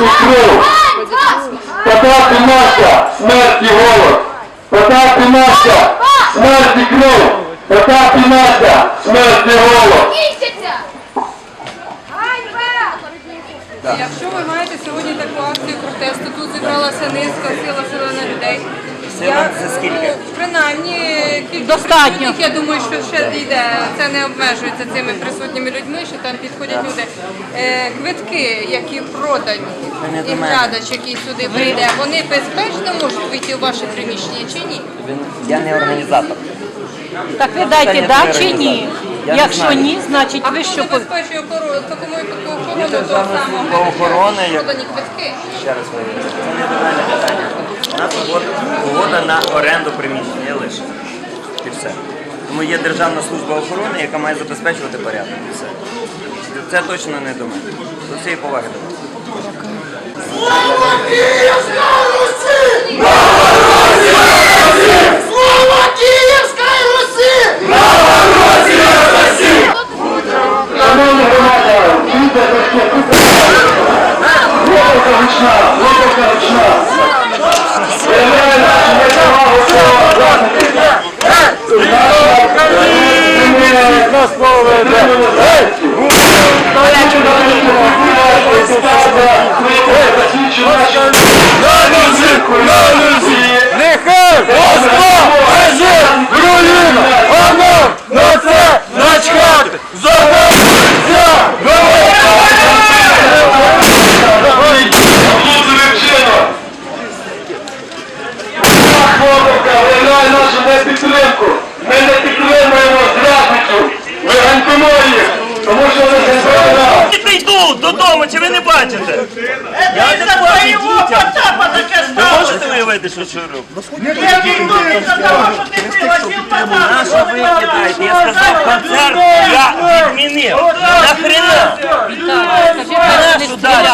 і кров. Потап Настя, смерть і голод. Потап і Настя, смерть і кров. Потап і Настя, смерть і голод. Якщо ви маєте сьогодні таку акцію протесту, тут зібралася низка сила силена людей. Сила це скільки? ну, принаймні кількість Достатньо. присутніх, я думаю, що ще йде. Це не обмежується цими присутніми людьми, що там підходять люди. Е, квитки, які продані, не до і мене. глядач, який сюди прийде, вони безпечно можуть вийти у ваше приміщення чи ні? Він- Я не організатор. Так ви дайте да чи ні? Я не Якщо знаю. ні, значить А ви що по- забезпечує охорону, такому випадку охорону того державна самого служба охорони, як- продані квитки? Ще раз говорю. Це не до мене питання. Нас угода, на оренду приміщення лише. І все. Тому є Державна служба охорони, яка має забезпечувати порядок. І все. Це точно не до мене. До всієї поваги до мене. Слава Київська Русі! Наша слово Нехай Москва, Азія, Україна, Оно, на це начхати, загадується, Хлопівка, виявляє нашу непідтримку. Ми не підтримуємо зрадників. Ми ганьбимо їх, тому що вони ганьбили нас. Діти йдуть додому, чи ви не бачите? Я не бачу дітям. Ви можете уявити, що що роблю? Нащо ви кидаєте? Я сказав, Концерт я відмінив. Нахрена? Нашу далі.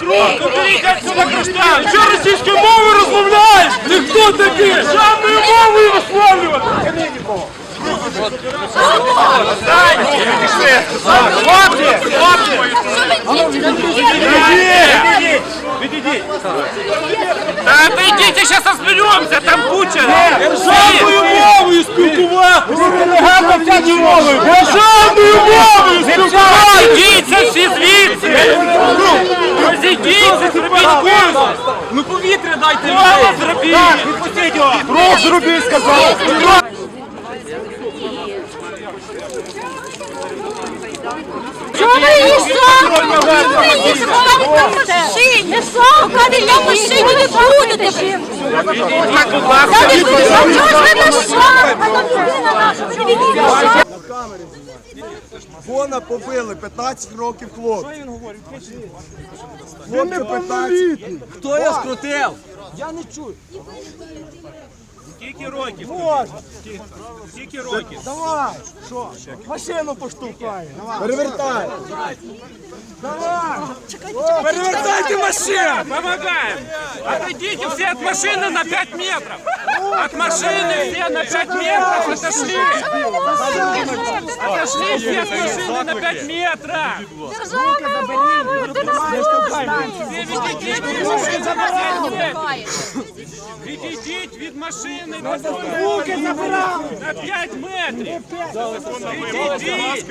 круг! Уберите отсюда граждан! Що російською мовою розмовляєш? Ти хто такий? Державною мовою висловлювати! Хлопці! Хлопці! Відійдіть! Та отойдите, сейчас разберемся, там куча! Державною мовою спілкуватися! Державною мовою! Державною мовою спілкуватися! Розійдіться всі звідси! Розійдіться, зробіть курс! Ну повітря дайте людей! зробіть! Відпустіть його! Рух зробіть, сказав! Чого ви її сам? Ви її сховали на машині! Ви на машині не будете! Не будете! Чого ж ви на? А там людина наша! Приведіть на шаг! Вона побили 15 років хлопців. Хлопцю 15. Хто я скрутив? Я не чую. Скільки років? Можна. Скільки років? Давай. Що? Машину поштовхай. Перевертай. Давай. Перевертайте машину! Помогаем! Отойдите все от машины на 5 метров! От машины все на 5 метров отошли! Отошли все от машины на 5 метров! Державна мова! Людина слушна! Відійдіть від машини на 5 метрів! Відійдіть від машини на 5 метрів! Відійдіть!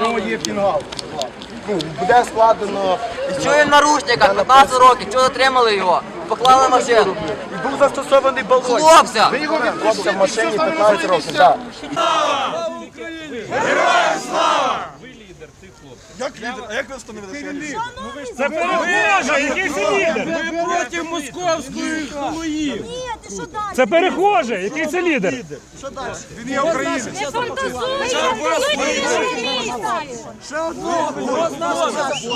Ну, є фінгал. Буде складено. Чого він в наручниках? 15 років, чого затримали його? Поклали машину. І був застосований балон. Хлопця! Ви його Хлопця в машині 15 років, так. Як лідер? А як ви встановили, що? Це перехожий, який це лідер? Ви проти московської халуї. Ні, ти що далі? Це перехоже! який це лідер? Він є українець. Не фантазуй, я Ще одного. Ось нас Ще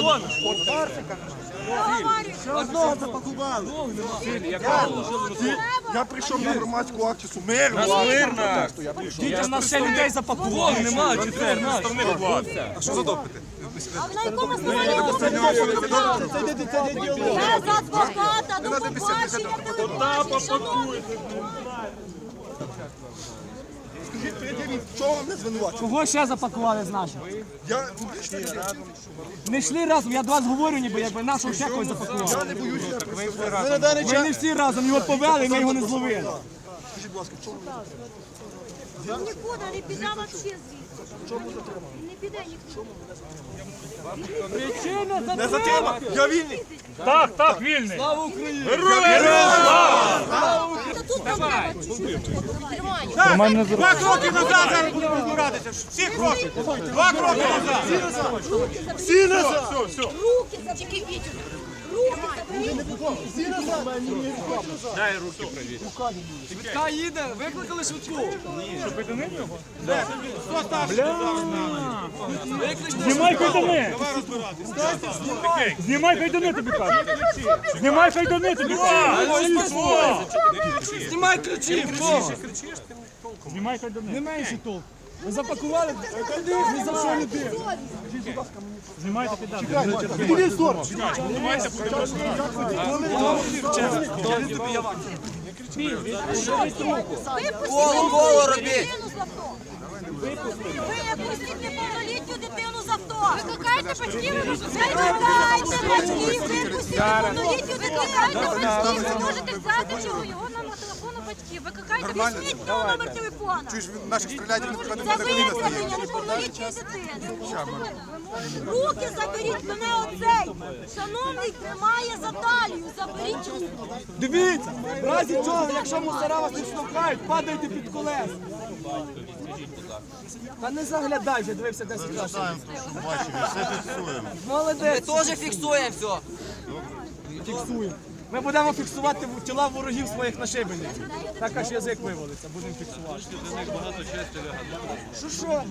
одного запакували. Я прийшов на громадську акцію мирно. Мирно. Дітям нас ще людей запакували. Немає чотири. А що за допити? А на якому основанні ви за адвоката, до побачення, телебачення, шановні. Пред'явіть, чого вам не звинувачують? Кого ще запакували з наших? Я Не йшли разом, я до вас говорю, ніби якби нашого ще когось запакували. не боюся. Ви на даний Ми час... не всі разом його повели, ми його не зловили. Скажіть, будь ласка, в чому нікуди не піде вообще звідси. Він не піде ніхто. не затримав? Я вільний. Так, так, вільний. Та тут проблема Тримаю. Два кроки назад зараз будемо розбиратися. Всі кроки. Два кроки назад. Всі назад. Руки заберіть. Руки заберіть. Швидка їде, викликали швидку. Знімай кайдани. Знімай кайдани, тобі кажу. Знімай кайдани, тобі кажу. Знімай ключі. Знімай кайдани. Не менше толк. Ви запакували, не за що людину. Знімайте кайдани. Іди в сторону. Коло, коло робіть. Випустіть неповнолітню дитину з авто. Викликайте батьків, викликайте батьків, випустіть неповнолітню дитину. Ви можете взяти чого його телефону батьків. Викликайте, візьміть його номер телефона. Чуєш, він наших стріляє, він тебе Це виявлення неповнолітньої дитини. Руки заберіть мене оцей. Шановний, тримає за талію. Заберіть руки. Дивіться, в разі чого, якщо мусора вас не штовхають, падайте під колеса. Та не заглядай, вже дивився 10 разів. Ми Молодець, теж фіксуємо все. фіксуємо. Ми будемо фіксувати тіла ворогів своїх на шибені. Так аж язик вивалиться, будемо фіксувати. Що що?